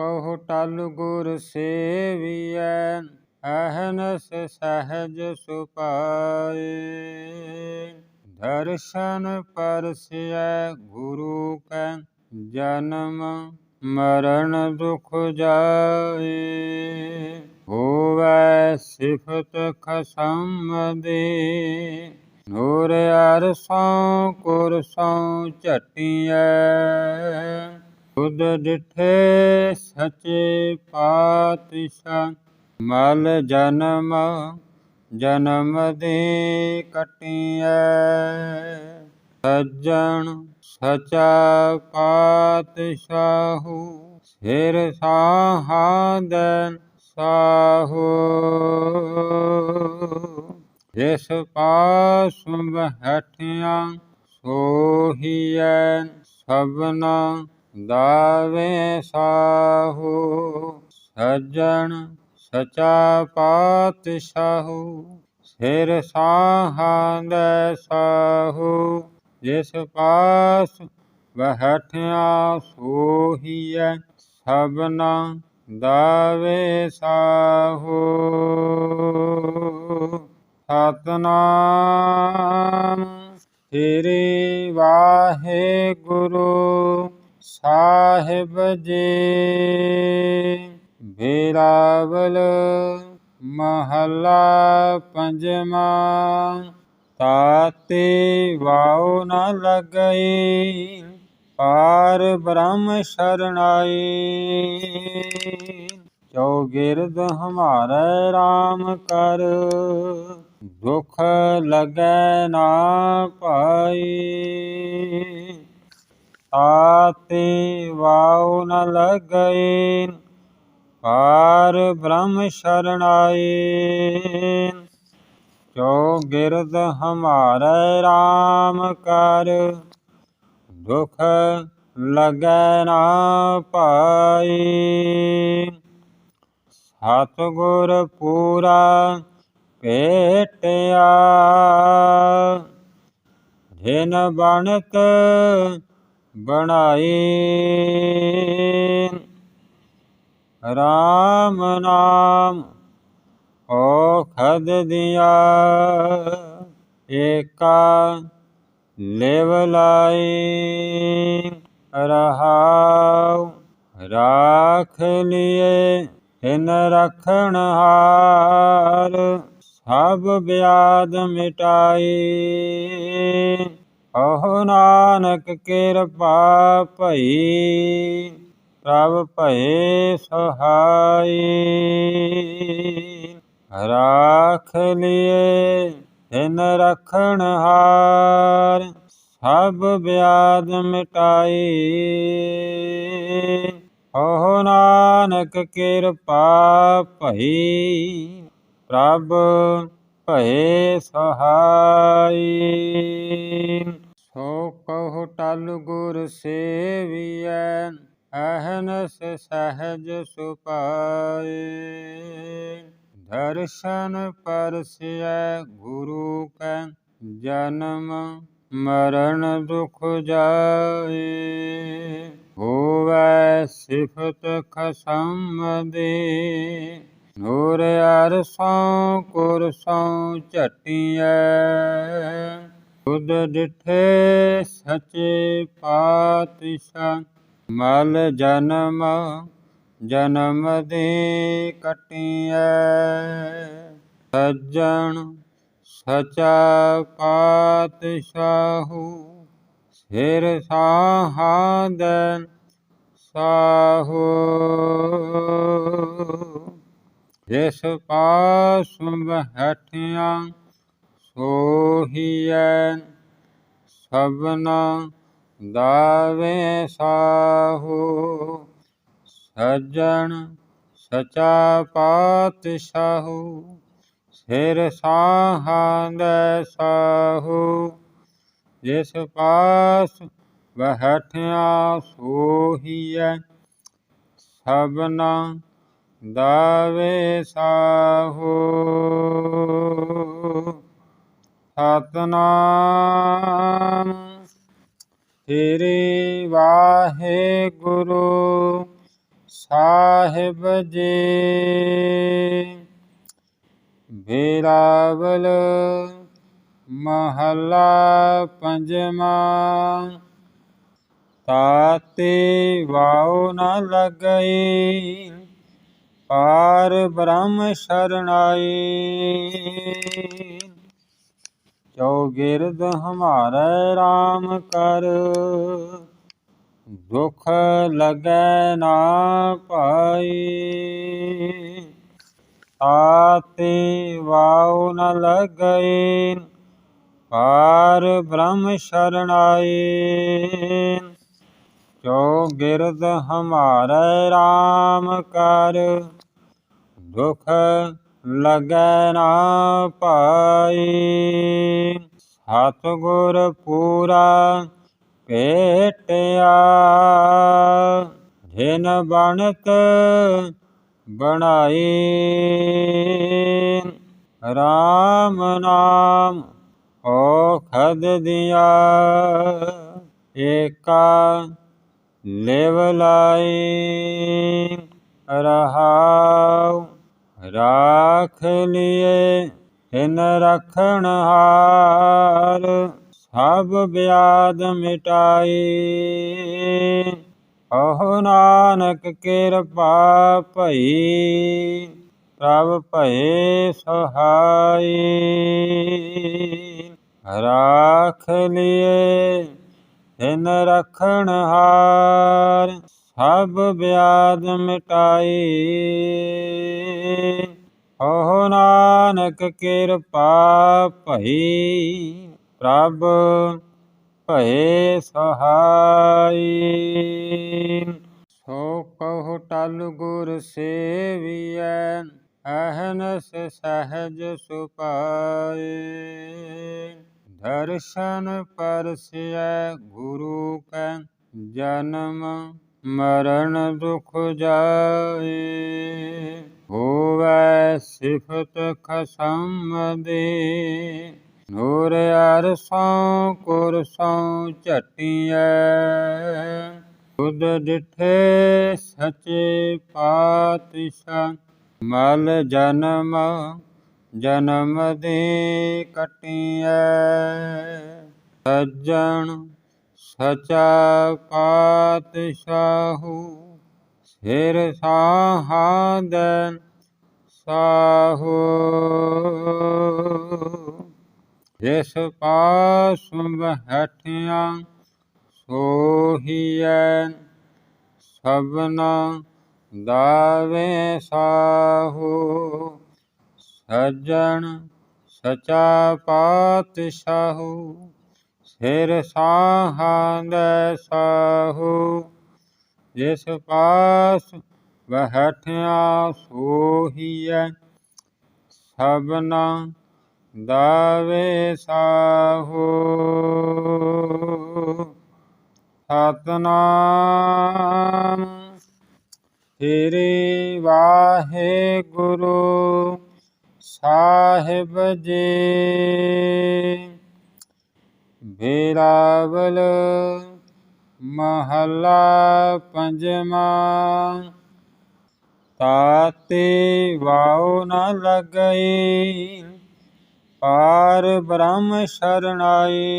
ਕਹੁ ਟਲ ਗੁਰ ਸੇਵੀਐ ਅਹਨਸ ਸਹਜ ਸੁਪਾਏ। ਦਰਸ਼ਨ ਪਰਸਿਐ ਗੁਰੂ ਕੈ, ਜਨਮ ਮਰਨ ਦੁਖ ਜਾਏ। ਹੋਵੈ ਸਿਫਤ ਖਸਮ ਦੇ ਨੂਰ ਅਰਸੋਂ ਕੁਰਸੋਂ ਝਟੀਐ। ਖੁਦ ਡਿਠੇ ਸਚੇ ਪਾਤਸ਼ਾਹ, ਮਲ ਜਨਮ ਜਨਮ ਦੇ ਕਟੀਐ। ਸੱਜਣ ਸਚਾ ਪਾਤਸ਼ਾਹੂ, ਸਿਰ ਸਾਹਾਦਨ ਸਾਹੋ। ਜਿਸ ਪਾਸ ਬਹਿਠਿਆ ਸੋਹੀਐ ਸਭਨਾ ਦਾਵੇ ਸਾਹੋ, ਸੱਜਣ ਸਚਾ ਪਾਤਸ਼ਾਹੂ, ਸਿਰ ਸਾਹਾਦੈ ਸਾਹੋ, ਜਿਸ ਪਾਸ ਬਹਿਠਿਆ ਸੋਹੀਐ ਸਭਨਾ ਦਾਵੇ ਸਾਹੋ। ਸਤਨਾਮ ਤੇਰੇ ਵਾਹਿਗੁਰੂ। ਸਾਹਿਬ ਜੀ। ਬੇਰਾਵਲ ਮਹੱਲਾ ਪੰਜਵਾਂ, ਤਾਤੇ ਵਾਉ ਨ ਲਗਈ, ਪਾਰ ਬ੍ਰਹਮ ਸ਼ਰਣਾਈ। ਚੌਗਿਰਦ ਹਮਾਰੇ RAM ਕਰ, ਦੁਖ ਲਗੈ ਨਾ ਪਾਈ। ਆਤੇ ਵਾਉ ਨ ਲਗਈ ਪਾਰ ਬ੍ਰਹਮ ਸ਼ਰਣਾਈ ਜੋ ਗਿਰਦ ਹਮਾਰੇ RAM ਕਰ, ਦੁਖ ਲਗੈ ਨਾ ਪਾਈ ਸਤਿਗੁਰ ਪੂਰਾ ਭੇਟਿਆ, ਜਿਨ ਬਣਤ ਬਣਾਈ। ਰਾਮ ਨਾਮ ਓ ਖਦ ਦਿਆ, ਏਕਾ ਲੇਵ ਲਾਈ। ਰਹਾਉ ਰਾਖ ਲਿਏ ਹਿਨ ਰਖਣ ਹਾਰ, ਸਭ ਬਿਆਦ ਮਿਟਾਈ। ਓਹ ਨਾਨਕ ਕਿਰਪਾ ਭਈ, ਪ੍ਰਭ ਭਏ ਸਹਾਈ। ਰਾਖ ਲਿਏ ਹਿਨ ਰਖਣ ਹਾਰ, ਸਭ ਬਿਆਦ ਮਿਟਾਈ। ਓਹ ਨਾਨਕ ਕਿਰਪਾ ਭਈ, ਪ੍ਰਭ ਭਏ ਸਹਾਈ। ਸੋ ਕਹੁ ਟਲ ਗੁਰ ਸੇਵੀਐ, ਅਹਨਸ ਸਹਜ ਸੁਪਾਏ। ਦਰਸ਼ਨ ਪਰਸਿਐ ਗੁਰੂ ਕੈ, ਜਨਮ ਮਰਨ ਦੁਖ ਜਾਏ। ਹੋਵੈ ਸਿਫਤ ਖਸਮ ਦੇ ਨੂਰ ਅਰਸੋਂ ਕੁਰਸੋਂ ਝਟੀਐ। ਖੁਦ ਡਿਠੇ ਸੱਚੇ ਪਾਤਸ਼ਾਹ ਮਲ ਜਨਮ ਜਨਮ ਦੇ ਕਟੀਐ। ਸੱਜਣ ਸਚਾ ਪਾਤਸ਼ਾਹੂ, ਸਿਰ ਸਾਹਾਦਨ ਸਾਹੋ। ਜਿਸ ਪਾਸ ਬਹਿਠਿਆ ਸੋਹੀਐ ਸਭਨਾ ਦਾਵੇ ਸਾਹੋ। ਸੱਜਣ ਸਚਾ ਪਾਤਸ਼ਾਹੂ, ਸਿਰ ਸਾਹਾਦੈ ਸਾਹੋ। ਜਿਸ ਪਾਸ ਬਹਿਠਿਆ ਸੋਹੀਐ ਸਭਨਾ ਦਾਵੇ ਸਾਹੋ ਸਤਨਾਮ। ਤੇਰੇ ਵਾਹਿਗੁਰੂ ਸਾਹਿਬ ਜੀ ਬੇਰਾਵਲ ਮਹੱਲਾ ਪੰਜਵਾਂ। ਤਾਤੇ ਵਾਉ ਨ ਲਗਈ। ਪਾਰ ਬ੍ਰਹਮ ਸ਼ਰਣਾਈ ਚੌਗਿਰਦ ਹਮਾਰੇ RAM ਕਰ, ਦੁਖ ਲਗੈ ਨਾ ਪਾਈ ਆਤੇ ਵਾਉ ਨ ਲਗਈ ਪਾਰ ਬ੍ਰਹਮ ਸ਼ਰਣਾਈ ਜੋ ਗਿਰਦ ਹਮਾਰੇ RAM ਕਰ ਦੁਖ ਲਗੈ ਨਾ ਪਾਈ। ਸਤਿਗੁਰ ਪੂਰਾ ਭੇਟਿਆ, ਜਿਨ ਬਣਤ ਬਣਾਈ। RAM ਨਾਮ ਔਖਦ ਦਿਆ, ਏਕਾ ਲਿਵ ਲਾਈ ਰਹਾਉ। ਰਾਖ ਲਿਏ ਹਿਨ ਰਖਣ ਹਾਰ, ਸਭ ਬਿਆਦ ਮਿਟਾਈ। ਓਹ ਨਾਨਕ ਕਿਰਪਾ ਭਈ, ਪ੍ਰਭ ਭਏ ਸਹਾਈ। ਰਾਖ ਲਿਏ ਹਿਨ ਰਖਣ ਹਾਰ ਸਭ ਬਿਆਦ ਮਿਟਾਈ। ਹੋ ਨਾਨਕ ਕਿਰਪਾ ਭਈ ਪ੍ਰਭ ਭਏ ਸਹਾਈ। ਸੋ ਕਹੁ ਟਲ ਗੁਰ ਸੇਵੀਐ, ਅਹਨਸ ਸਹਜ ਸੁਪਾਏ ਦਰਸ਼ਨ ਪਰਸਿਐ ਗੁਰੂ ਕੈ ਜਨਮ ਮਰਨ ਦੁਖ ਜਾਏ, ਹੋਵੈ ਸਿਫਤ ਖਸਮ ਦੇ। ਨੂਰ ਅਰਸੋਂ, ਕੁਰਸੋਂ ਝਟੀਐ ਖੁਦ ਡਿਠੇ ਸੱਚੇ ਪਾਤਸ਼ਾਹ। ਮਲ ਜਨਮ ਜਨਮ ਦੇ ਕਟੀਐ, ਸੱਜਣ ਸਚਾ ਪਾਤਸ਼ਾਹੂ ਸਿਰ ਸਾਹਾਦਨ ਸਾਹੋ। ਜਿਸ ਪਾਸ ਬਹਿਠਿਆ ਸੋਹੀਐ ਸਭਨਾ ਦਾਵੇ ਸਾਹੋ। ਸੱਜਣ ਸਚਾ ਪਾਤਸ਼ਾਹੂ ਸਿਰ ਸਾਹਾਂਦੈ ਸਾਹੂ, ਜਿਸ ਪਾਸ ਬਹਿਠਿਆ ਸੋਹੀਐ, ਸਭਨਾ ਦਾਵੇ ਸਾਹੋ। ਸਤਨਾਮ ਤੇਰੇ ਵਾਹਿਗੁਰੂ ਸਾਹਿਬ ਜੀ। ਬੇਰਾਵਲ ਮਹੱਲਾ ਪੰਜਵਾਂ। ਤਾਤੇ ਵਾਉ ਨ ਲਗਈ ਪਾਰ ਬ੍ਰਹਮ ਸ਼ਰਣਾਈ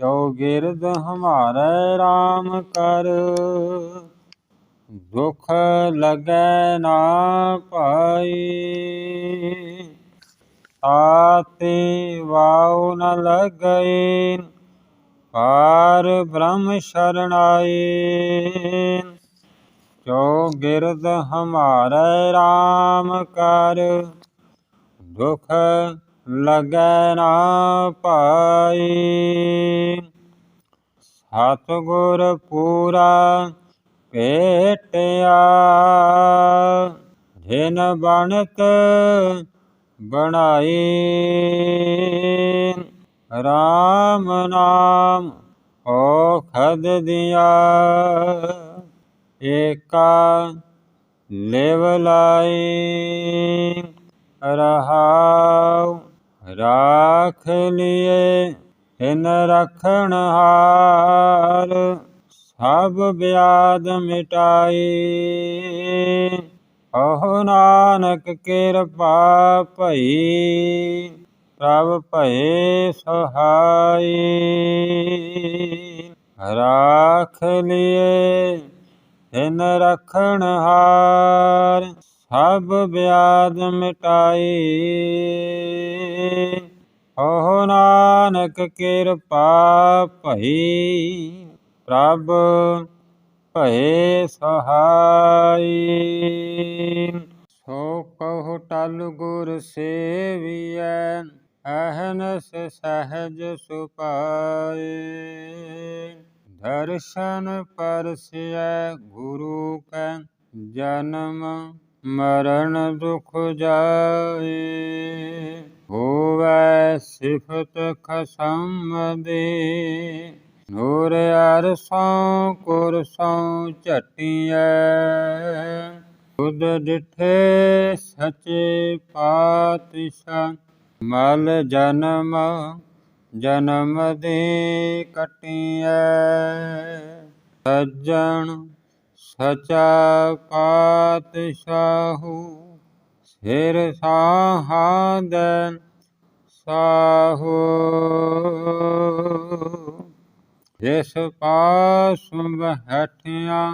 ਚੌਗਿਰਦ ਹਮਾਰੇ RAM ਕਰ, ਦੁਖ ਲਗੈ ਨਾ ਪਾਈ ਆਤੇ ਵਾਉ ਨ ਲਗਈ ਪਾਰ ਬ੍ਰਹਮ ਸ਼ਰਣਾਈ ਜੋ ਗਿਰਦ ਹਮਾਰੇ RAM ਕਰ, ਦੁਖ ਲਗੈ ਨਾ ਪਾਈ ਸਤਿਗੁਰ ਪੂਰਾ ਭੇਟਿਆ, ਜਿਨ ਬਣਤ ਬਣਾਈ। RAM ਨਾਮ ਔਖਦ ਦਿਆ। ਏਕਾ ਲਿਵ ਲਾਈ। ਰਹਾਉ ਰਾਖ ਲਿਏ, ਹਿਨ ਰਖਣ ਹਾਰ। ਸਭ ਬਿਆਦ ਮਿਟਾਈ। ਓਹ ਨਾਨਕ ਕਿਰਪਾ ਭਈ, ਪ੍ਰਭ ਭਏ ਸਹਾਈ। ਰਾਖ ਲਿਏ, ਤਿਨ ਰਖਣ ਹਾਰ, ਸਭ ਬਿਆਦ ਮਿਟਾਈ। ਓਹ ਨਾਨਕ ਕਿਰਪਾ ਭਈ, ਪ੍ਰਭ ਭਏ ਸਹਾਈ। ਸੋ ਕਹੋ ਟਲ ਗੁਰ ਸੇਵੀਐ ਅਹਨਸ ਸਹਜ ਸੁਪਾਏ ਦਰਸ਼ਨ ਪਰਸਿਐ ਗੁਰੂ ਕੈ, ਜਨਮ ਮਰਨ ਦੁਖ ਜਾਏ ਹੋਵੈ ਸਿਫਤ ਖਸਮ ਦੇ ਨੂਰ ਅਰਸੋਂ ਕੁਰਸੋਂ ਝਟੀਐ। ਖੁਦ ਡਿਠੇ ਸੱਚੇ ਪਾਤਸ਼ਾਹ, ਮਲ ਜਨਮ ਜਨਮ ਦੇ ਕਟੀਐ। ਸੱਜਣ ਸਚਾ ਪਾਤਸ਼ਾਹੂ, ਸਿਰ ਸਾਹਾਦਨ ਸਾਹੋ। ਜਿਸ ਪਾਸ ਬਹਿਠਿਆ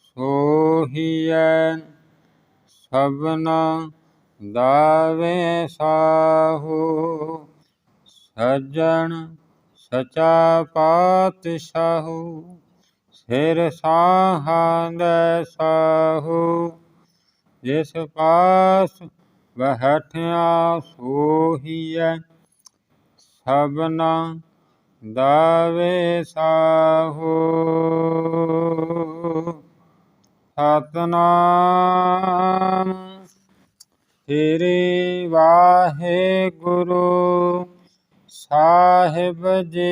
ਸੋਹੀਐ ਸਭਨਾ ਦਾਵੇ ਸਾਹੋ। ਸੱਜਣ ਸਚਾ ਪਾਤਸ਼ਾਹੂ, ਸਿਰ ਸਾਹਾਦੈ ਸਾਹੂ। ਜਿਸ ਪਾਸ ਬਹਿਠਿਆ ਸੋਹੀਐ ਸਭਨਾ ਦਾਵੇ ਸਾਹੋ ਸਤਨਾਮ। ਤੇਰੇ ਵਾਹਿਗੁਰੂ ਸਾਹਿਬ ਜੀ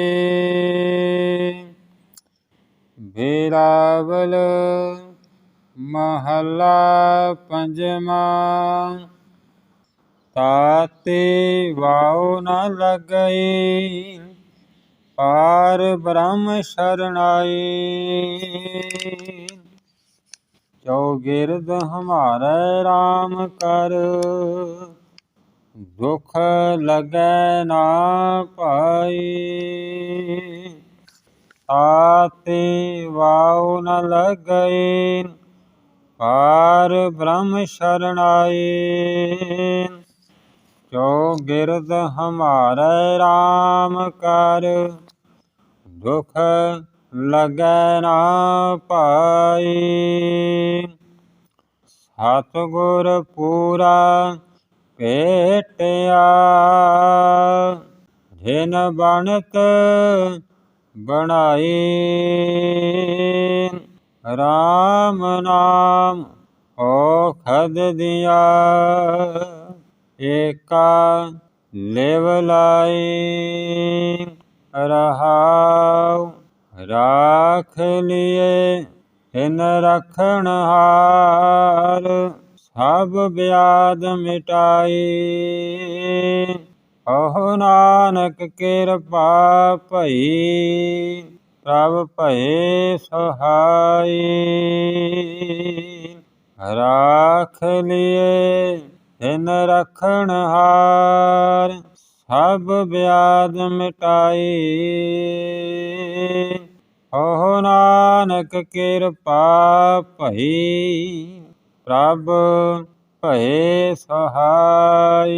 ਬੇਰਾਵਲ ਮਹੱਲਾ ਪੰਜਵਾਂ। ਤਾਤੇ ਵਾਉ ਨ ਲਗਈ ਪਾਰ ਬ੍ਰਹਮ ਸ਼ਰਣਾਈ ਚੌਗਿਰਦ ਹਮਾਰੇ RAM ਕਰ, ਦੁਖ ਲਗੈ ਨਾ ਪਾਈ ਆਤੇ ਵਾਉ ਨ ਲਗਈ ਪਾਰ ਬ੍ਰਹਮ ਸ਼ਰਣਾਈ ਜੋ ਗਿਰਦ ਹਮਾਰੇ RAM ਕਰ ਦੁਖ ਲਗੈ ਨਾ ਪਾਈ। ਸਤਿਗੁਰ ਪੂਰਾ ਭੇਟਿਆ, ਜਿਨ ਬਣਤ ਬਣਾਈ। RAM ਨਾਮ ਔਖਦ ਦਿਆ, ਏਕਾ ਲਿਵ ਲਾਈ। ਰਹਾਉ, ਰਾਖ ਲਿਏ ਤਿਨ ਰਖਣ ਹਾਰ, ਸਭ ਬਿਆਦ ਮਿਟਾਈ। ਓਹ ਨਾਨਕ ਕਿਰਪਾ ਭਈ, ਪ੍ਰਭ ਭਏ ਸਹਾਈ। ਰਾਖ ਲਿਏ ਤਿਨ ਰਖਣ ਹਾਰ ਸਭ ਬਿਆਦ ਮਿਟਾਈ। ਹੋ ਨਾਨਕ ਕਿਰਪਾ ਭਈ, ਪ੍ਰਭ ਭਏ ਸਹਾਈ।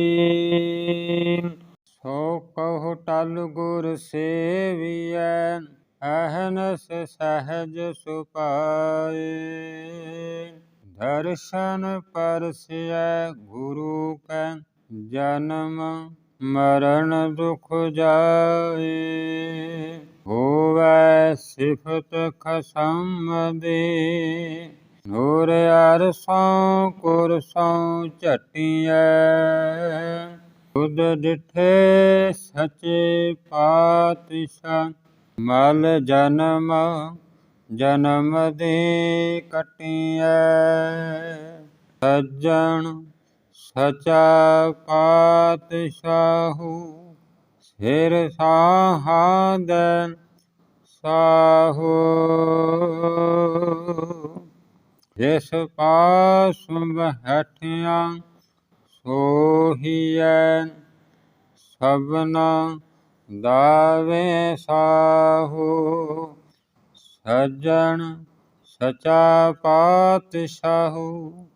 ਸੋ ਕਹੋ ਟਲ ਗੁਰ ਸੇਵੀਐ, ਅਹਨਸ ਸਹਜ ਸੁਪਾਏ ਦਰਸ਼ਨ ਪਰਸਿਐ ਗੁਰੂ ਕੈ ਜਨਮ ਮਰਨ ਦੁਖ ਜਾਏ, ਹੋਵੈ ਸਿਫਤ ਖਸਮ ਦੇ। ਨੂਰ ਅਰਸੋਂ, ਕੁਰਸੋਂ ਝਟੀਐ ਖੁਦ ਡਿਠੇ ਸੱਚੇ ਪਾਤਸ਼ਾਹ। ਮਲ ਜਨਮ ਜਨਮ ਦੇ ਕਟੀਐ, ਸੱਜਣ ਸਚਾ ਪਾਤਸ਼ਾਹੂ, ਸਿਰ ਸਾਹਾਦਨ ਸਾਹੋ। ਜਿਸ ਪਾਸ ਬਹਿਠਿਆ ਸੋਹੀਐ ਸਭਨਾ ਦਾਵੇ ਸਾਹੋ। ਸੱਜਣ ਸਚਾ ਪਾਤਸ਼ਾਹੂ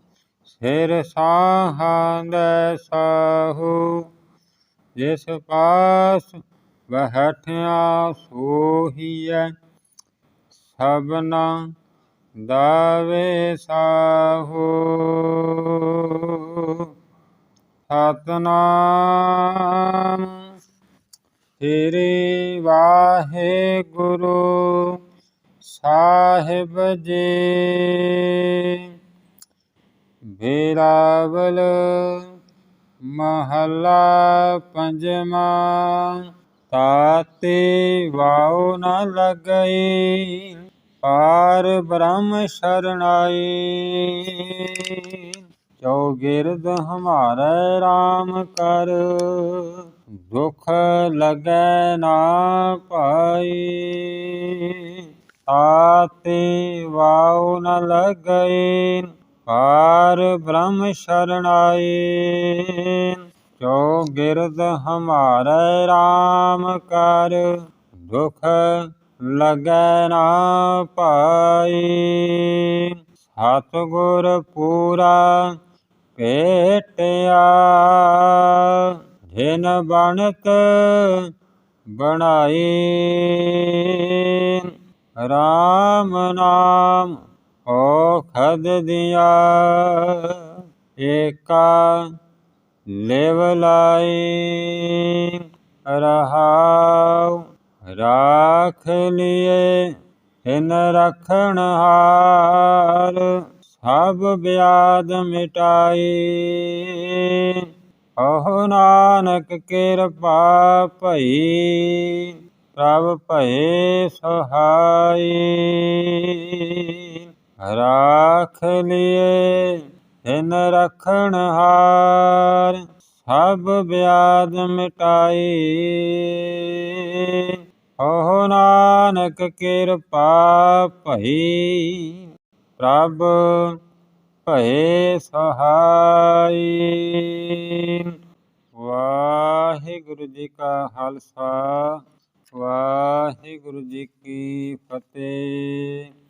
ਸਿਰ ਸਾਹਾਂਦੈ ਸਾਹੂ, ਜਿਸ ਪਾਸ ਬਹਿਠਿਆ ਸੋਹੀਐ, ਸਭਨਾ ਦਾਵੇ ਸਾਹੋ ਸਤਨਾਮ ਤੇਰੇ ਵਾਹਿਗੁਰੂ ਸਾਹਿਬ ਜੀ। ਬੇਰਾਵਲ ਮਹੱਲਾ ਪੰਜਵਾਂ, ਤਾਤੇ ਵਾਉ ਨ ਲਗਈ ਪਾਰ ਬ੍ਰਹਮ ਸ਼ਰਣਾਈ ਚੌਗਿਰਦ ਹਮਾਰੇ RAM ਕਰ, ਦੁਖ ਲਗੈ ਨਾ ਪਾਈ ਤਾਤੇ ਵਾਉ ਨ ਲਗਈ ਪਾਰ ਬ੍ਰਹਮ ਸ਼ਰਣਾਈ ਜੋ ਗਿਰਦ ਹਮਾਰੇ RAM ਕਰ, ਦੁਖ ਲਗੈ ਨਾ ਪਾਈ ਸਤਿਗੁਰ ਪੂਰਾ ਭੇਟਿਆ, ਜਿਨ ਬਣਤ ਬਣਾਈ RAM ਨਾਮ ਔਖਦ ਦਿਆ, ਏਕਾ ਲਿਵ ਲਾਈ ਰਹਾਉ, ਰਾਖ ਲਿਏ ਹਿਨ ਰਖਣ ਹਾਰ, ਸਭ ਬਿਆਦ ਮਿਟਾਈ। ਓਹ ਨਾਨਕ ਕਿਰਪਾ ਭਈ, ਪ੍ਰਭ ਭਏ ਸਹਾਈ। ਰਾਖ ਲਿਏ ਹਿਨ ਰਖਣ ਹਾਰ, ਸਭ ਵਿਆਜ ਮਿਟਾਈ। ਓਹ ਨਾਨਕ ਕਿਰਪਾ ਭਈ, ਪ੍ਰਭ ਭਏ ਸਹਾਈ। ਵਾਹਿਗੁਰੂ ਜੀ ਕਾ ਖਾਲਸਾ, ਵਾਹਿਗੁਰੂ ਜੀ ਕੀ ਫਤਿਹ।